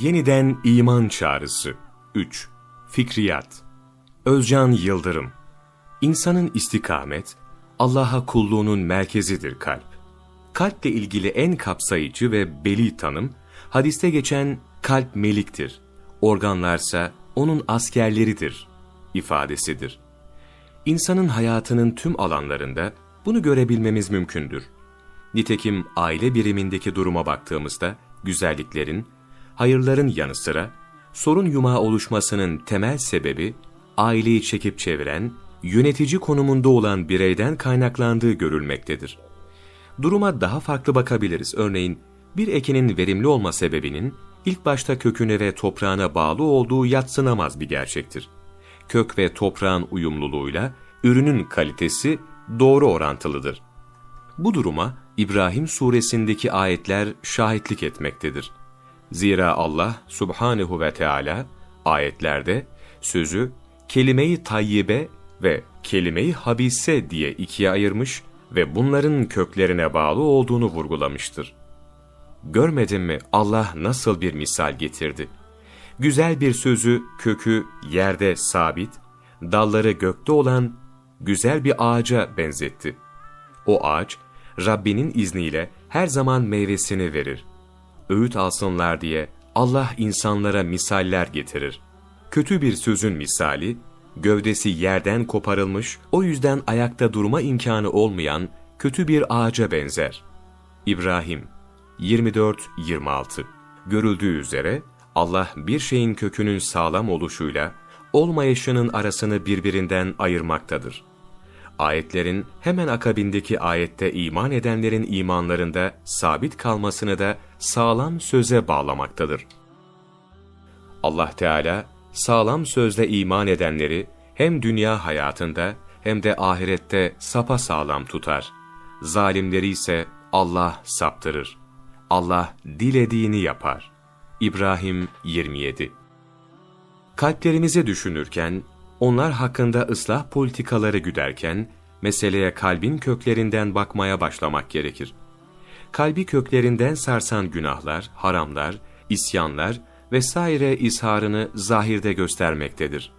Yeniden iman çağrısı 3. Fikriyat Özcan Yıldırım İnsanın istikamet, Allah'a kulluğunun merkezidir kalp. Kalple ilgili en kapsayıcı ve beli tanım, hadiste geçen kalp meliktir, organlarsa onun askerleridir ifadesidir. İnsanın hayatının tüm alanlarında bunu görebilmemiz mümkündür. Nitekim aile birimindeki duruma baktığımızda güzelliklerin, hayırların yanı sıra sorun yumağı oluşmasının temel sebebi aileyi çekip çeviren, yönetici konumunda olan bireyden kaynaklandığı görülmektedir. Duruma daha farklı bakabiliriz. Örneğin bir ekinin verimli olma sebebinin ilk başta köküne ve toprağına bağlı olduğu yatsınamaz bir gerçektir. Kök ve toprağın uyumluluğuyla ürünün kalitesi doğru orantılıdır. Bu duruma İbrahim suresindeki ayetler şahitlik etmektedir. Zira Allah subhanehu ve Teala ayetlerde sözü kelime-i tayyibe ve kelime-i habise diye ikiye ayırmış ve bunların köklerine bağlı olduğunu vurgulamıştır. Görmedin mi Allah nasıl bir misal getirdi? Güzel bir sözü kökü yerde sabit, dalları gökte olan güzel bir ağaca benzetti. O ağaç, Rabbinin izniyle her zaman meyvesini verir. Öğüt alsınlar diye Allah insanlara misaller getirir. Kötü bir sözün misali, gövdesi yerden koparılmış, o yüzden ayakta durma imkanı olmayan kötü bir ağaca benzer. İbrahim 24-26 Görüldüğü üzere Allah bir şeyin kökünün sağlam oluşuyla olmayışının arasını birbirinden ayırmaktadır. Ayetlerin hemen akabindeki ayette iman edenlerin imanlarında sabit kalmasını da sağlam söze bağlamaktadır. Allah Teala sağlam sözle iman edenleri hem dünya hayatında hem de ahirette sapa sağlam tutar. Zalimleri ise Allah saptırır. Allah dilediğini yapar. İbrahim 27 Kalplerimizi düşünürken, onlar hakkında ıslah politikaları güderken, meseleye kalbin köklerinden bakmaya başlamak gerekir. Kalbi köklerinden sarsan günahlar, haramlar, isyanlar vesaire izharını zahirde göstermektedir.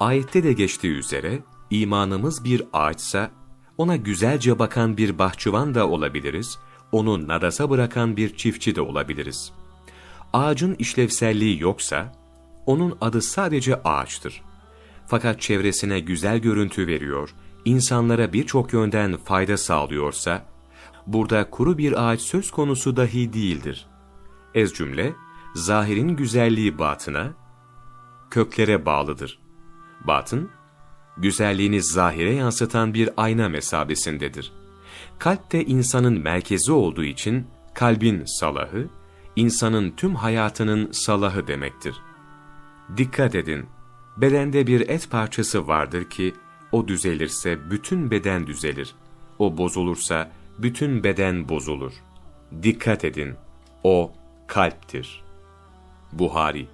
Ayette de geçtiği üzere, imanımız bir ağaçsa, ona güzelce bakan bir bahçıvan da olabiliriz, onu nadasa bırakan bir çiftçi de olabiliriz. Ağacın işlevselliği yoksa, onun adı sadece ağaçtır. Fakat çevresine güzel görüntü veriyor, insanlara birçok yönden fayda sağlıyorsa, burada kuru bir ağaç söz konusu dahi değildir. Ez cümle, zahirin güzelliği batına, köklere bağlıdır. Batın, güzelliğini zahire yansıtan bir ayna mesabesindedir. Kalp de insanın merkezi olduğu için kalbin salahı, insanın tüm hayatının salahı demektir. Dikkat edin, bedende bir et parçası vardır ki, o düzelirse bütün beden düzelir. O bozulursa bütün beden bozulur. Dikkat edin, o kalptir. Buhari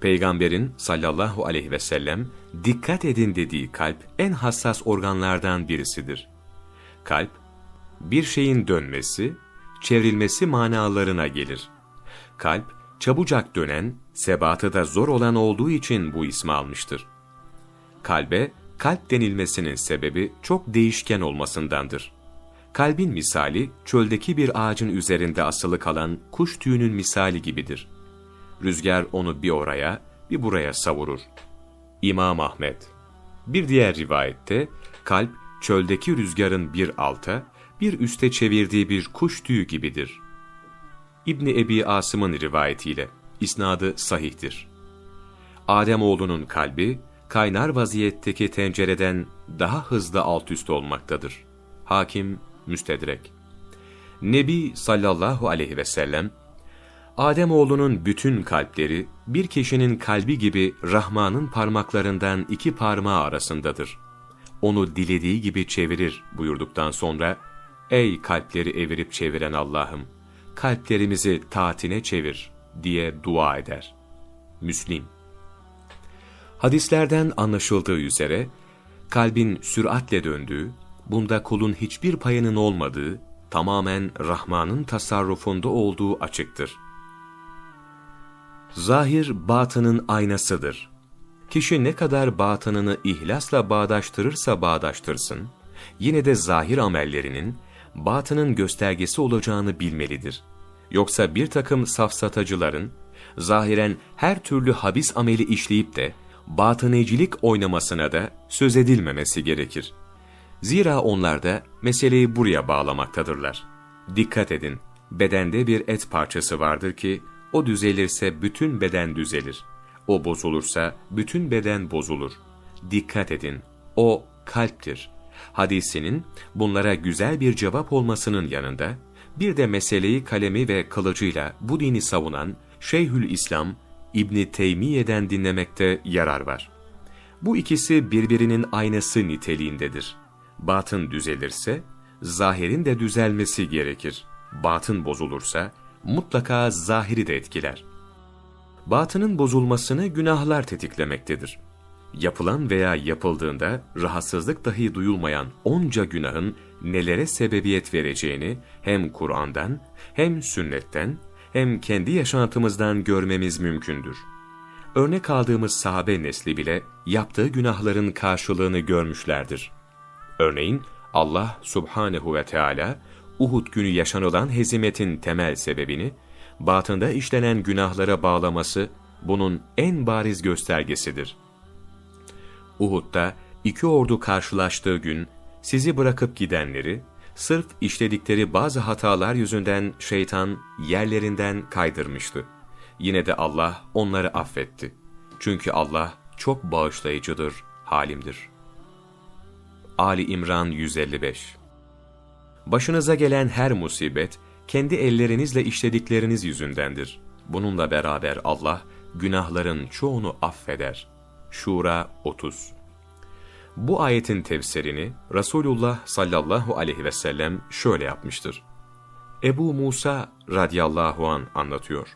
Peygamberin sallallahu aleyhi ve sellem dikkat edin dediği kalp en hassas organlardan birisidir. Kalp, bir şeyin dönmesi, çevrilmesi manalarına gelir. Kalp, çabucak dönen, sebatı da zor olan olduğu için bu ismi almıştır. Kalbe, kalp denilmesinin sebebi çok değişken olmasındandır. Kalbin misali, çöldeki bir ağacın üzerinde asılı kalan kuş tüyünün misali gibidir. Rüzgar onu bir oraya, bir buraya savurur. İmam Ahmet Bir diğer rivayette, kalp, çöldeki rüzgarın bir alta, bir üste çevirdiği bir kuş tüyü gibidir. İbni Ebi Asım'ın rivayetiyle, isnadı sahihtir. Ademoğlunun kalbi, kaynar vaziyetteki tencereden daha hızlı alt üst olmaktadır. Hakim, müstedrek. Nebi sallallahu aleyhi ve sellem, Ademoğlunun bütün kalpleri, bir kişinin kalbi gibi Rahman'ın parmaklarından iki parmağı arasındadır. Onu dilediği gibi çevirir buyurduktan sonra, Ey kalpleri evirip çeviren Allah'ım! Kalplerimizi taatine çevir diye dua eder. Müslim Hadislerden anlaşıldığı üzere, kalbin süratle döndüğü, bunda kulun hiçbir payının olmadığı, tamamen Rahman'ın tasarrufunda olduğu açıktır. Zahir batının aynasıdır. Kişi ne kadar batınını ihlasla bağdaştırırsa bağdaştırsın, yine de zahir amellerinin batının göstergesi olacağını bilmelidir. Yoksa bir takım safsatacıların, zahiren her türlü habis ameli işleyip de, batınecilik oynamasına da söz edilmemesi gerekir. Zira onlar da meseleyi buraya bağlamaktadırlar. Dikkat edin, bedende bir et parçası vardır ki, o düzelirse bütün beden düzelir. O bozulursa bütün beden bozulur. Dikkat edin, o kalptir. Hadisinin bunlara güzel bir cevap olmasının yanında, bir de meseleyi kalemi ve kılıcıyla bu dini savunan Şeyhül İslam İbni Teymiye'den dinlemekte yarar var. Bu ikisi birbirinin aynası niteliğindedir. Batın düzelirse, zahirin de düzelmesi gerekir. Batın bozulursa, mutlaka zahiri de etkiler. Batının bozulmasını günahlar tetiklemektedir. Yapılan veya yapıldığında rahatsızlık dahi duyulmayan onca günahın nelere sebebiyet vereceğini hem Kur'an'dan hem sünnetten hem kendi yaşantımızdan görmemiz mümkündür. Örnek aldığımız sahabe nesli bile yaptığı günahların karşılığını görmüşlerdir. Örneğin Allah subhanehu ve Teala Uhud günü yaşanılan hezimetin temel sebebini, batında işlenen günahlara bağlaması bunun en bariz göstergesidir. Uhud'da iki ordu karşılaştığı gün sizi bırakıp gidenleri, sırf işledikleri bazı hatalar yüzünden şeytan yerlerinden kaydırmıştı. Yine de Allah onları affetti. Çünkü Allah çok bağışlayıcıdır, halimdir. Ali İmran 155 Başınıza gelen her musibet, kendi ellerinizle işledikleriniz yüzündendir. Bununla beraber Allah, günahların çoğunu affeder. Şura 30 Bu ayetin tefsirini Resulullah sallallahu aleyhi ve sellem şöyle yapmıştır. Ebu Musa radıyallahu an anlatıyor.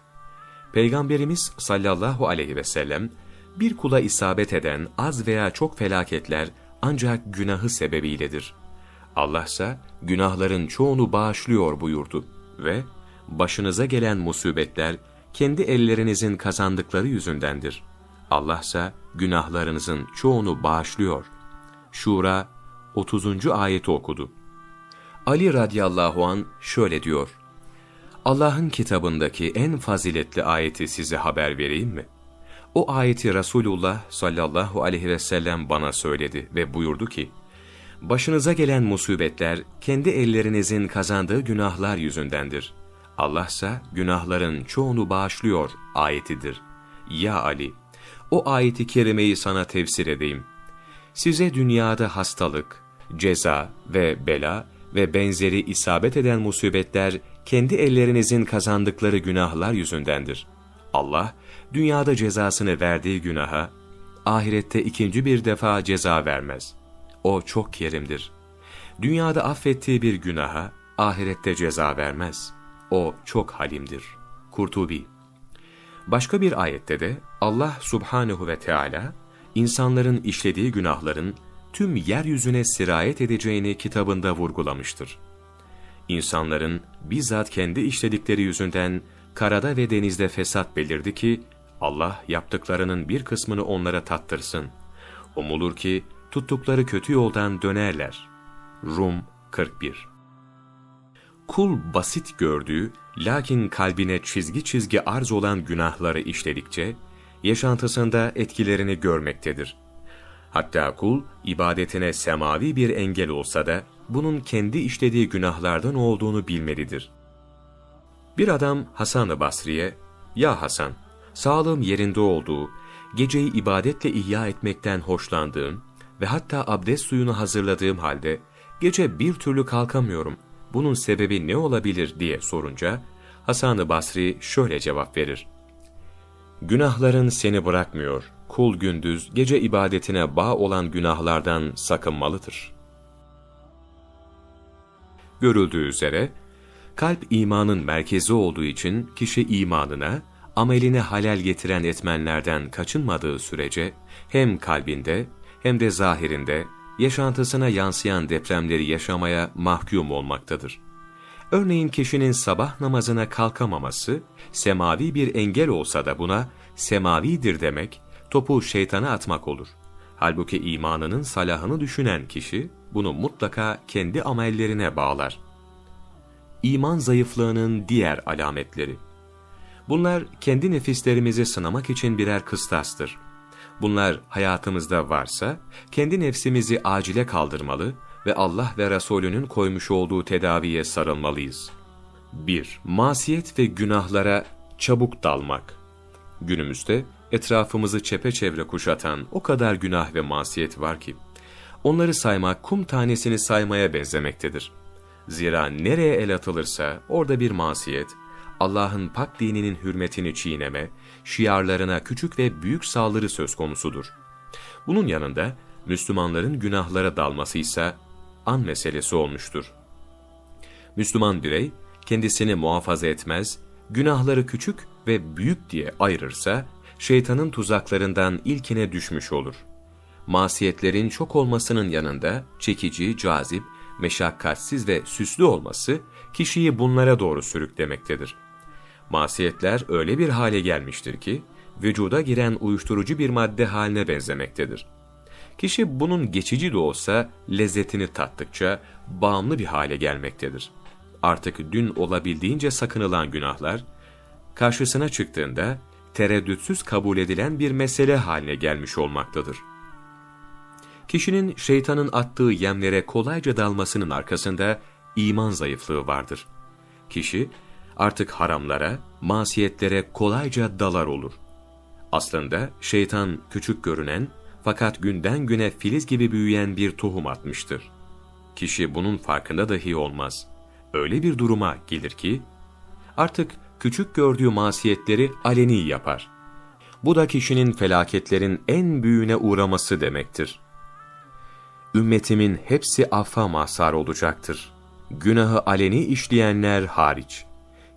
Peygamberimiz sallallahu aleyhi ve sellem, bir kula isabet eden az veya çok felaketler ancak günahı sebebiyledir. Allah ise günahların çoğunu bağışlıyor buyurdu ve başınıza gelen musibetler kendi ellerinizin kazandıkları yüzündendir. Allah ise günahlarınızın çoğunu bağışlıyor. Şura 30. ayeti okudu. Ali radıyallahu an şöyle diyor. Allah'ın kitabındaki en faziletli ayeti size haber vereyim mi? O ayeti Resulullah sallallahu aleyhi ve sellem bana söyledi ve buyurdu ki, Başınıza gelen musibetler kendi ellerinizin kazandığı günahlar yüzündendir. Allah ise günahların çoğunu bağışlıyor ayetidir. Ya Ali, o ayeti kerimeyi sana tefsir edeyim. Size dünyada hastalık, ceza ve bela ve benzeri isabet eden musibetler kendi ellerinizin kazandıkları günahlar yüzündendir. Allah, dünyada cezasını verdiği günaha, ahirette ikinci bir defa ceza vermez. O çok kerimdir. Dünyada affettiği bir günaha, ahirette ceza vermez. O çok halimdir. Kurtubi Başka bir ayette de Allah subhanehu ve Teala insanların işlediği günahların tüm yeryüzüne sirayet edeceğini kitabında vurgulamıştır. İnsanların bizzat kendi işledikleri yüzünden karada ve denizde fesat belirdi ki, Allah yaptıklarının bir kısmını onlara tattırsın. Umulur ki tuttukları kötü yoldan dönerler. Rum 41 Kul basit gördüğü, lakin kalbine çizgi çizgi arz olan günahları işledikçe, yaşantısında etkilerini görmektedir. Hatta kul, ibadetine semavi bir engel olsa da, bunun kendi işlediği günahlardan olduğunu bilmelidir. Bir adam Hasan-ı Basri'ye, ''Ya Hasan, sağlığım yerinde olduğu, geceyi ibadetle ihya etmekten hoşlandığım ve hatta abdest suyunu hazırladığım halde, gece bir türlü kalkamıyorum, bunun sebebi ne olabilir diye sorunca, Hasan-ı Basri şöyle cevap verir. Günahların seni bırakmıyor, kul gündüz gece ibadetine bağ olan günahlardan sakınmalıdır. Görüldüğü üzere, kalp imanın merkezi olduğu için kişi imanına, ameline halel getiren etmenlerden kaçınmadığı sürece, hem kalbinde hem de zahirinde yaşantısına yansıyan depremleri yaşamaya mahkum olmaktadır. Örneğin kişinin sabah namazına kalkamaması, semavi bir engel olsa da buna semavidir demek, topu şeytana atmak olur. Halbuki imanının salahını düşünen kişi, bunu mutlaka kendi amellerine bağlar. İman zayıflığının diğer alametleri Bunlar kendi nefislerimizi sınamak için birer kıstastır. Bunlar hayatımızda varsa, kendi nefsimizi acile kaldırmalı ve Allah ve Resulünün koymuş olduğu tedaviye sarılmalıyız. 1. Masiyet ve günahlara çabuk dalmak. Günümüzde etrafımızı çepeçevre kuşatan o kadar günah ve masiyet var ki, onları saymak kum tanesini saymaya benzemektedir. Zira nereye el atılırsa orada bir masiyet, Allah'ın pak dininin hürmetini çiğneme, şiarlarına küçük ve büyük saldırı söz konusudur. Bunun yanında Müslümanların günahlara dalması ise an meselesi olmuştur. Müslüman birey kendisini muhafaza etmez, günahları küçük ve büyük diye ayırırsa şeytanın tuzaklarından ilkine düşmüş olur. Masiyetlerin çok olmasının yanında çekici, cazip, meşakkatsiz ve süslü olması kişiyi bunlara doğru sürüklemektedir. Masiyetler öyle bir hale gelmiştir ki, vücuda giren uyuşturucu bir madde haline benzemektedir. Kişi bunun geçici de olsa lezzetini tattıkça bağımlı bir hale gelmektedir. Artık dün olabildiğince sakınılan günahlar, karşısına çıktığında tereddütsüz kabul edilen bir mesele haline gelmiş olmaktadır. Kişinin şeytanın attığı yemlere kolayca dalmasının arkasında iman zayıflığı vardır. Kişi artık haramlara, masiyetlere kolayca dalar olur. Aslında şeytan küçük görünen fakat günden güne filiz gibi büyüyen bir tohum atmıştır. Kişi bunun farkında dahi olmaz. Öyle bir duruma gelir ki, artık küçük gördüğü masiyetleri aleni yapar. Bu da kişinin felaketlerin en büyüğüne uğraması demektir. Ümmetimin hepsi affa mahsar olacaktır. Günahı aleni işleyenler hariç.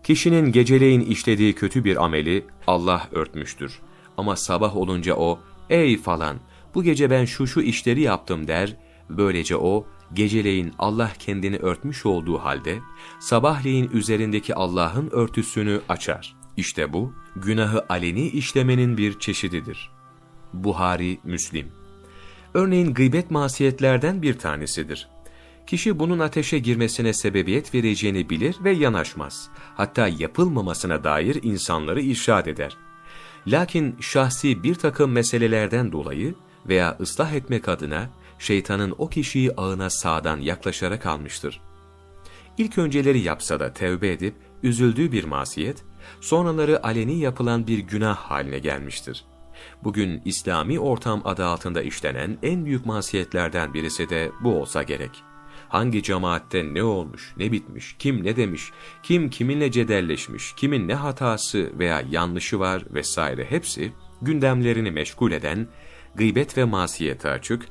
Kişinin geceleyin işlediği kötü bir ameli Allah örtmüştür. Ama sabah olunca o, ey falan, bu gece ben şu şu işleri yaptım der, böylece o, geceleyin Allah kendini örtmüş olduğu halde, sabahleyin üzerindeki Allah'ın örtüsünü açar. İşte bu, günahı aleni işlemenin bir çeşididir. Buhari, Müslim Örneğin gıybet masiyetlerden bir tanesidir. Kişi bunun ateşe girmesine sebebiyet vereceğini bilir ve yanaşmaz. Hatta yapılmamasına dair insanları irşad eder. Lakin şahsi bir takım meselelerden dolayı veya ıslah etmek adına şeytanın o kişiyi ağına sağdan yaklaşarak almıştır. İlk önceleri yapsa da tevbe edip üzüldüğü bir masiyet, sonraları aleni yapılan bir günah haline gelmiştir. Bugün İslami ortam adı altında işlenen en büyük masiyetlerden birisi de bu olsa gerek hangi cemaatte ne olmuş, ne bitmiş, kim ne demiş, kim kiminle cedelleşmiş, kimin ne hatası veya yanlışı var vesaire hepsi gündemlerini meşgul eden, gıybet ve masiyete açık,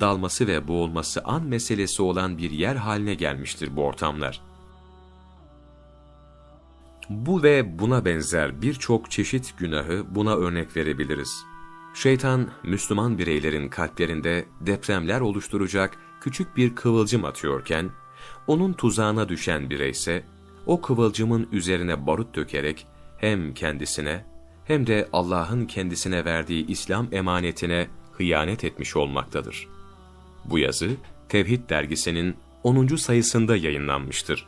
dalması ve boğulması an meselesi olan bir yer haline gelmiştir bu ortamlar. Bu ve buna benzer birçok çeşit günahı buna örnek verebiliriz. Şeytan, Müslüman bireylerin kalplerinde depremler oluşturacak küçük bir kıvılcım atıyorken, onun tuzağına düşen bireyse, o kıvılcımın üzerine barut dökerek hem kendisine hem de Allah'ın kendisine verdiği İslam emanetine hıyanet etmiş olmaktadır. Bu yazı, Tevhid dergisinin 10. sayısında yayınlanmıştır.